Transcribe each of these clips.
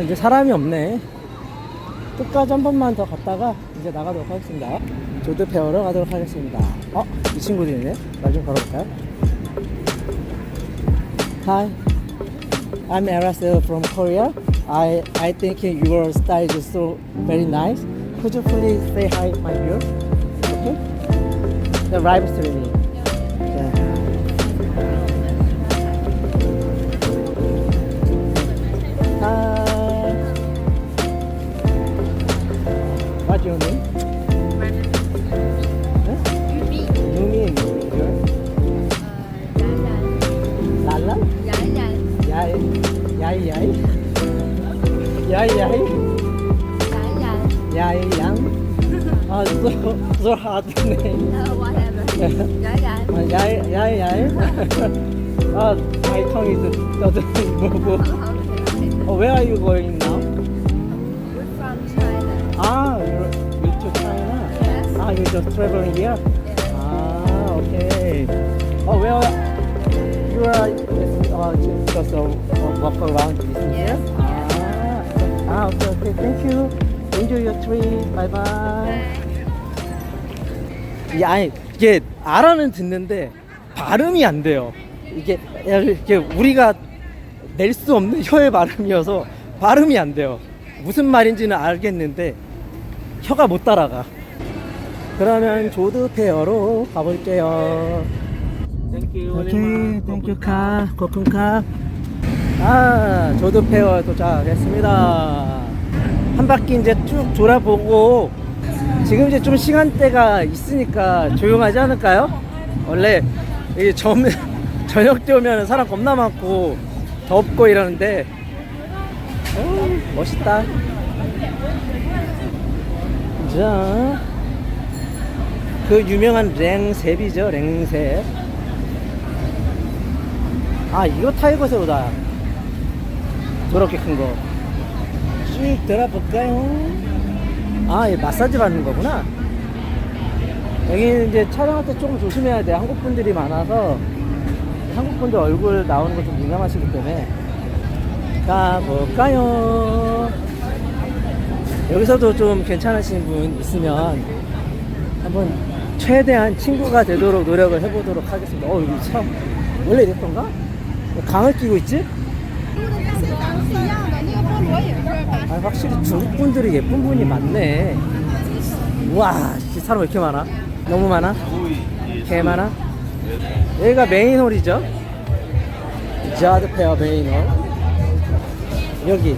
아 이제 사람이 없네 끝까지 한 번만 더 갔다가 이제 나가도록 하겠습니다 조드 페어로 가도록 하겠습니다 어? 이 친구들이네 말 좀 걸어볼까요? Hi I'm Eras from Korea I, I think your style is so very nice Could you please say hi my viewer? Okay? The live streaming dạ. Yai Yang Ah, so, so hard name Uh, whatever. Ah, Yai Yai Yai Ah, my tongue is doesn't move oh, Where are you going now? We're from China. Ah, you're, you're to China Yes. Ah, you're just traveling here? Yes. Ah, okay. Oh, well, you are uh, just uh, walk around business? Yes. Ah, ah, okay, okay. Thank you. Enjoy your trip. Bye bye. 이 아니 이게 알아는 듣는데 발음이 안 돼요. 이게 이게 우리가 낼 수 없는 혀의 발음이어서 발음이 안 돼요. 무슨 말인지는 알겠는데 혀가 못 따라가. 그러면 조드 페어로 가볼게요. 오케이, 땡큐 카, 코쿤 카. 아, 조드 페어 도착했습니다. 한 바퀴 이제 쭉 돌아보고 지금 이제 좀 시간대가 있으니까 조용하지 않을까요? 원래 점, 저녁 때 오면 사람 겁나 많고 덥고 이러는데 어, 멋있다. 자, 그 유명한 랭셉이죠, 랭셉. 아, 이거 타이거 새우다. 저렇게 큰 거. 쭉 들어볼까요? 아, 이 마사지 받는 거구나. 여기는 이제 촬영할 때 조금 조심해야 돼. 한국 분들이 많아서 한국 분들 얼굴 나오는 거 좀 민감하시기 때문에 가볼까요? 여기서도 좀 괜찮으신 분 있으면 한번 최대한 친구가 되도록 노력을 해보도록 하겠습니다. 어, 여기 참 원래 이랬던가? 강을 끼고 있지? 아, 확실히 중국 분들이 예쁜 분이 많네. 우와, 이 사람 왜 이렇게 많아? 너무 많아? 개 많아? 여기가 메인홀이죠? 자드 페어 메인홀. 여기.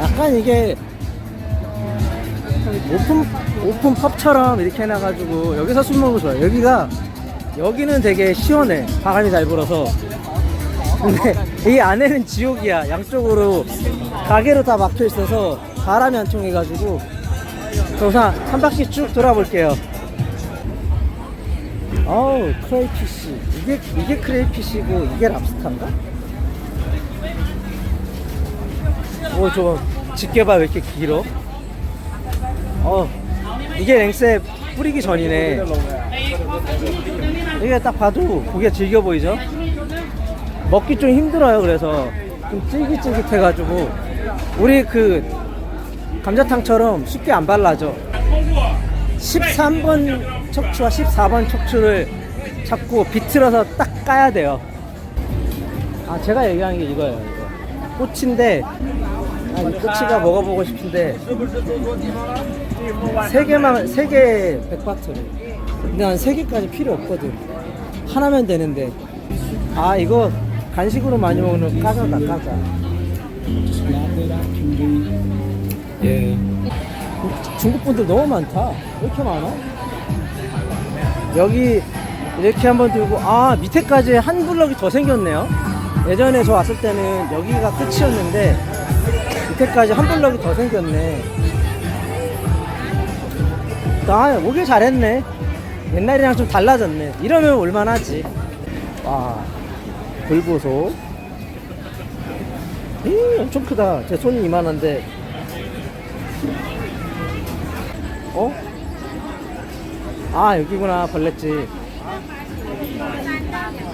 약간 이게 오픈 오픈 펍처럼 이렇게 해놔가지고 여기서 술거 좋아요. 여기가 여기는 되게 시원해. 바람이 잘 불어서. 근데 이 안에는 지옥이야. 양쪽으로 가게로 다 막혀 있어서 바람이 안 통해가지고. 저 우선 한 바퀴 쭉 돌아볼게요. 어우 크레이피쉬. 이게 이게 크레이피쉬고 이게 랍스타인가? 오, 저 집게봐 왜 이렇게 길어? 어, 이게 랭셉 뿌리기 전이네. 이게 딱 봐도 고기가 질겨 보이죠? 먹기 좀 힘들어요. 그래서 좀 쫄깃쫄깃해가지고 우리 그 감자탕처럼 쉽게 안 발라져. 13번 척추와 14번 척추를 잡고 비틀어서 딱 까야 돼요. 아 제가 얘기하는 게 이거예요. 이거. 꼬치인데 아, 이 꼬치가 먹어보고 싶은데 세 개만 세 개 백바트를. 근데 난 세 개까지 필요 없거든. 하나면 되는데. 아 이거 간식으로 많이 먹는 까자다 까자. 예. 중국 분들 너무 많다. 왜 이렇게 많아? 여기 이렇게 한번 들고 아 밑에까지 한 블럭이 더 생겼네요. 예전에 저 왔을 때는 여기가 끝이었는데 밑에까지 한 블럭이 더 생겼네. 아 오길 잘했네. 옛날이랑 좀 달라졌네. 이러면 올만하지. 와 불보소. 이 엄청 크다. 제 손이 이만한데. 어? 아 여기구나 벌레집.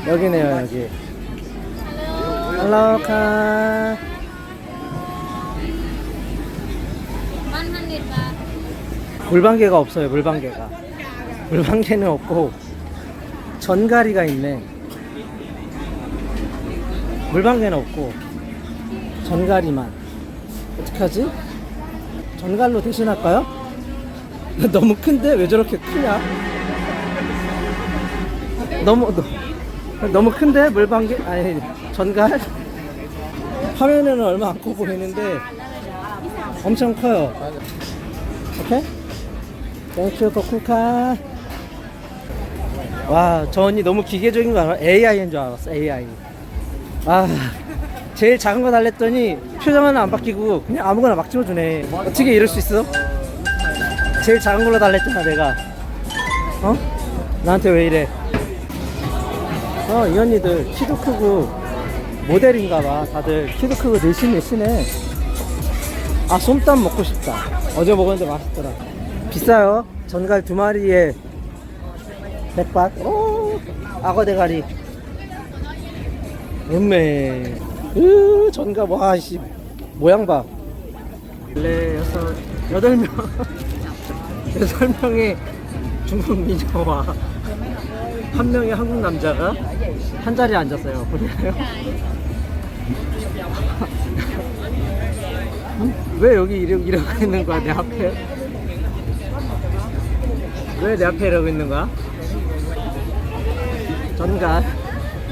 여기네요 여기 헬로 카 물방개가 없어요 물방개가 물방개는 없고 전가리가 있네 물방개는 없고 전가리만 어떡하지? 전갈로 대신할까요? 너무 큰데 왜 저렇게 크냐? 너무 너, 너무 큰데 물방개 아니 전갈 화면에는 얼마 안 커 보이는데 엄청 커요. 오케이? 땡큐 코쿠카 와, 저 언니 너무 기계적인 거 알아? AI인 줄 알았어, AI. 아, 제일 작은 거 달랬더니 표정 하나 안 바뀌고 그냥 아무거나 막 찍어주네. 어떻게 이럴 수 있어? 제일 작은 걸로 달랬잖아, 내가. 어? 나한테 왜 이래? 어, 이 언니들 키도 크고 모델인가 봐. 다들 키도 크고 늘씬늘씬해. 아, 솜땀 먹고 싶다. 어제 먹었는데 맛있더라. 비싸요. 전갈 두 마리에 100밭. 오, 악어 대가리. 음메. 으, 전갈, 와, 씨. 모양 봐. 네, 여섯, 여덟 명. 여덟 명의 중국 미녀와 한 명의 한국 남자가 한 자리에 앉았어요. 보이나요? 응? 왜 여기 이러고, 이러고 있는 거야, 내 앞에? 왜 내 앞에 이러고 있는 거야? 전갈.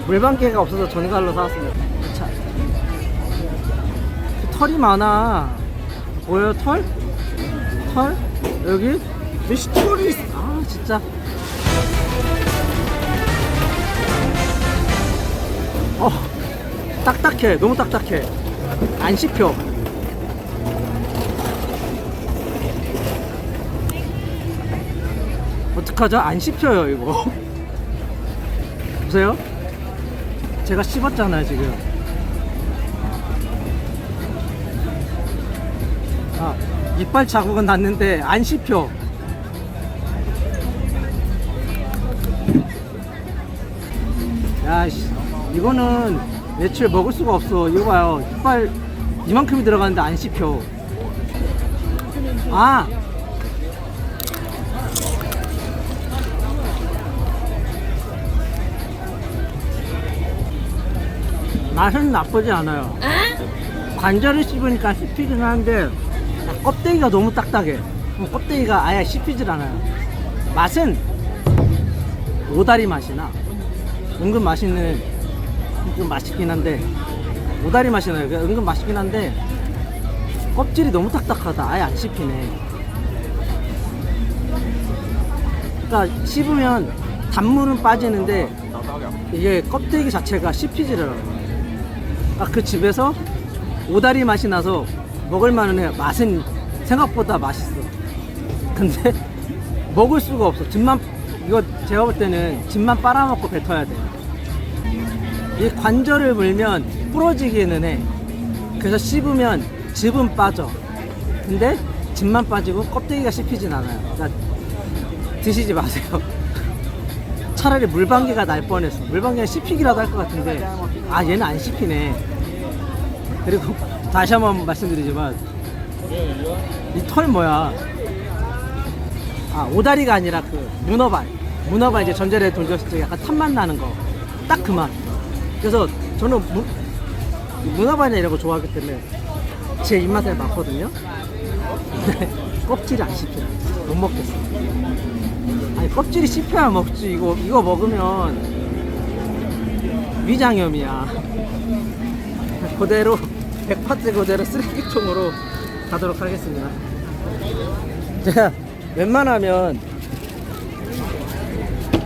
물방개가 없어서 전갈로 사왔습니다. 자. 털이 많아. 보여, 털? 털? 여기? 몇 털이. 아, 진짜. 어, 딱딱해. 너무 딱딱해. 안 씹혀. 어떡하죠? 안 씹혀요, 이거. 보세요. 제가 씹었잖아요, 지금. 아, 이빨 자국은 났는데 안 씹혀. 야, 씨, 이거는 며칠 먹을 수가 없어. 이거 봐요. 이빨 이만큼이 들어가는데 안 씹혀. 아! 맛은 나쁘지 않아요. 관절을 씹으니까 씹히긴 하는데 껍데기가 너무 딱딱해. 껍데기가 아예 씹히질 않아요. 맛은 오다리 맛이 나. 은근 맛있는 좀 맛있긴 한데 오다리 맛이 나요. 은근 맛있긴 한데 껍질이 너무 딱딱하다. 아예 안 씹히네. 그러니까 씹으면 단물은 빠지는데 이게 껍데기 자체가 씹히질 않아요. 아, 그 집에서 오다리 맛이 나서 먹을만은 해요. 맛은 생각보다 맛있어. 근데 먹을 수가 없어. 즙만 이거 제가 볼 때는 즙만 빨아먹고 뱉어야 돼. 이 관절을 물면 부러지기는 해. 그래서 씹으면 즙은 빠져. 근데 즙만 빠지고 껍데기가 씹히진 않아요. 그러니까 드시지 마세요. 차라리 물방개가 날 뻔했어. 물방개가 씹히기라도 할 것 같은데, 아, 얘는 안 씹히네. 그리고 다시 한 번 말씀드리지만, 이 털 뭐야? 아, 오다리가 아니라 그 문어발. 문어발 이제 전자레 돌렸을 때 약간 탐맛 나는 거. 딱 그 맛. 그래서 저는 무, 문어발이나 이런 거 좋아하기 때문에 제 입맛에 맞거든요. 껍질이 안 씹혀. 못 먹겠어. 아니 껍질이 씹혀야 먹지. 이거 이거 먹으면 위장염이야. 그대로 100파트 그대로 쓰레기통으로 가도록 하겠습니다. 제가 웬만하면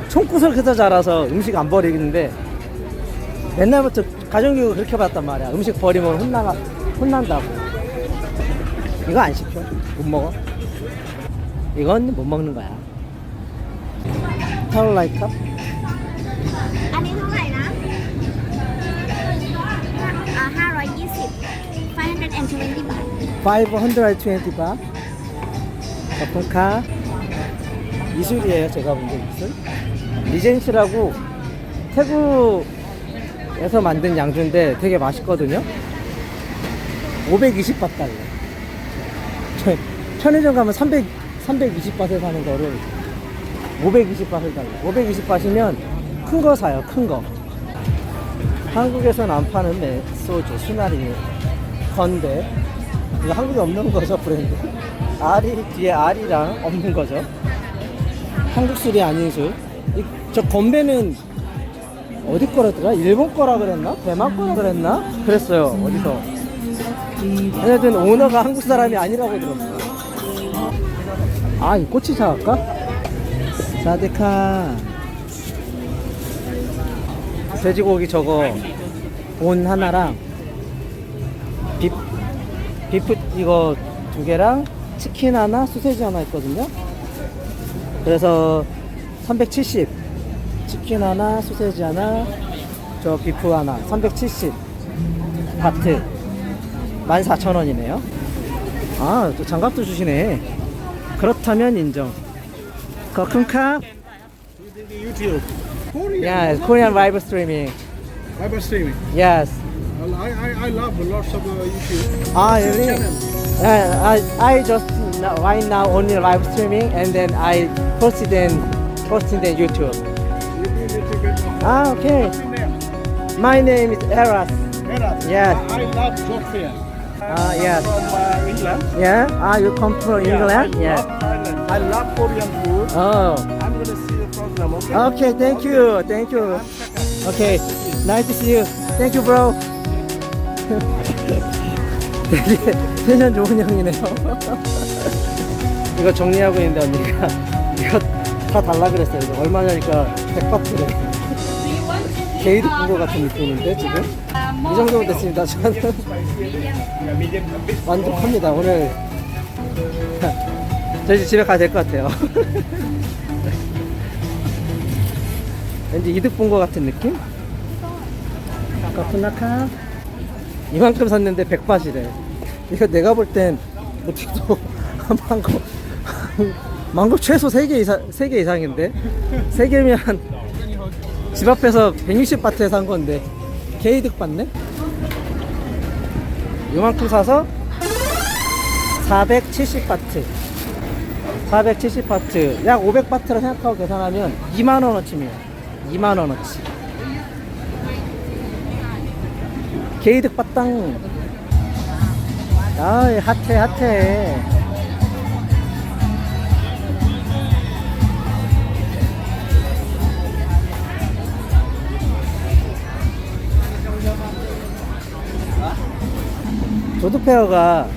총구석에서 자라서 음식 안 버리는데 옛날부터 가정교육을 그렇게 받았단 말이야. 음식 버리면 혼나가 혼난다고. 이거 안 씹혀? 못 먹어? 이건 못 먹는 거야 เท่าไหรครับ อันนี้เท่าไหร่นะอ่าห้าร้อยยี่สิบ five hundred and twenty บาท 520 바. 거품카. 미술이에요, 제가 본 게 미술. 리젠시라고 태국에서 만든 양주인데 되게 맛있거든요. 520바 달러. 저 편의점 가면 300, 320바트에 사는 거를 520바트에 달러. 520바트면 큰 거 사요, 큰 거. 한국에서는 안 파는 매, 소주, 수나리, 건데. 이거 한국에 없는 거죠, 브랜드. 알이, 뒤에 알이랑 없는 거죠. 한국 술이 아닌 술. 이, 저 건배는 어디 거라더라? 일본 거라 그랬나? 대만 거라 그랬나? 그랬어요. 어디서. 어쨌든 오너가 한국 사람이 아니라고 들었어. 아, 이 꼬치 사갈까? 사데카. 돼지고기 저거 본 하나랑 비, 비프 이거 두 개랑 치킨 하나, 소세지 하나 있거든요. 그래서 370 치킨 하나, 소세지 하나, 저 비프 하나, 370 바트 14,000원이네요. 아, 또 장갑도 주시네. 그렇다면 인정. ขอบคุณครับ Using YouTube. Korean. Yes, Korean live streaming. Viber streaming. Yes. I, I, I love lots of uh, YouTube. Ah, really? Yeah, uh, I, I just now, right now only live streaming and then I post it posting the YouTube. You need. Ah, okay. What's your name? My name is Eras. Eras. Yes. I, I love Joffia. Ah, yes. From uh, England. Yeah. Ah, you come from Yeah, I England? love, uh, I love Korean food. Oh. I'm gonna see the program. Okay. Okay. Thank you. Thank you. Okay. Nice to see you. Thank you, bro. 되게 텐션 좋은 형이네요. 이거 정리하고 있는데 언니가 이거 다 달라 그랬어요. 이거 얼마냐니까 100바트래. 게이드 본거 같은 느낌인데 지금 이 정도면 됐습니다. 저는 만족합니다. 오늘 저 이제 집에 가야 될 것 같아요. 왠지 이득 본거 같은 느낌? 카푸나카? 이만큼 샀는데 100바시래. 이거 내가 볼땐 어떻게도 망고 망고 최소 3개 이상 3개 이상인데? 3개면 집 앞에서 160바트에 산 건데. 개이득 받네? 이만큼 사서 470바트 470바트 약 500바트라 생각하고 계산하면 2만원어치입니다. 2만원어치. 게이득 빠땅 아이 핫해 핫해. 조드페어가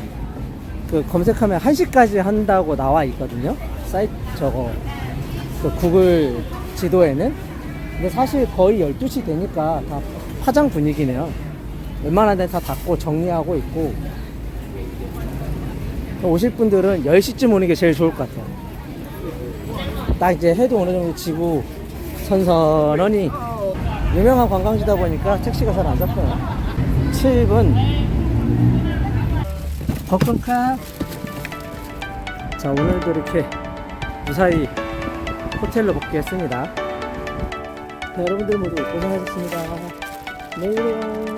그 검색하면 1시까지 한다고 나와 있거든요. 사이트 저거. 그 구글 지도에는. 근데 사실 거의 12시 되니까 다 화장 분위기네요. 웬만한 데는 다 닫고 정리하고 있고. 오실 분들은 10시쯤 오는 게 제일 좋을 것 같아요. 딱 이제 해도 어느 정도 지고 선선하니 유명한 관광지다 보니까 택시가 잘 안 잡혀요. 7분 버컨카 자 오늘도 이렇게 무사히 호텔로 복귀했습니다. 자, 여러분들 모두 고생하셨습니다. 내일 봬요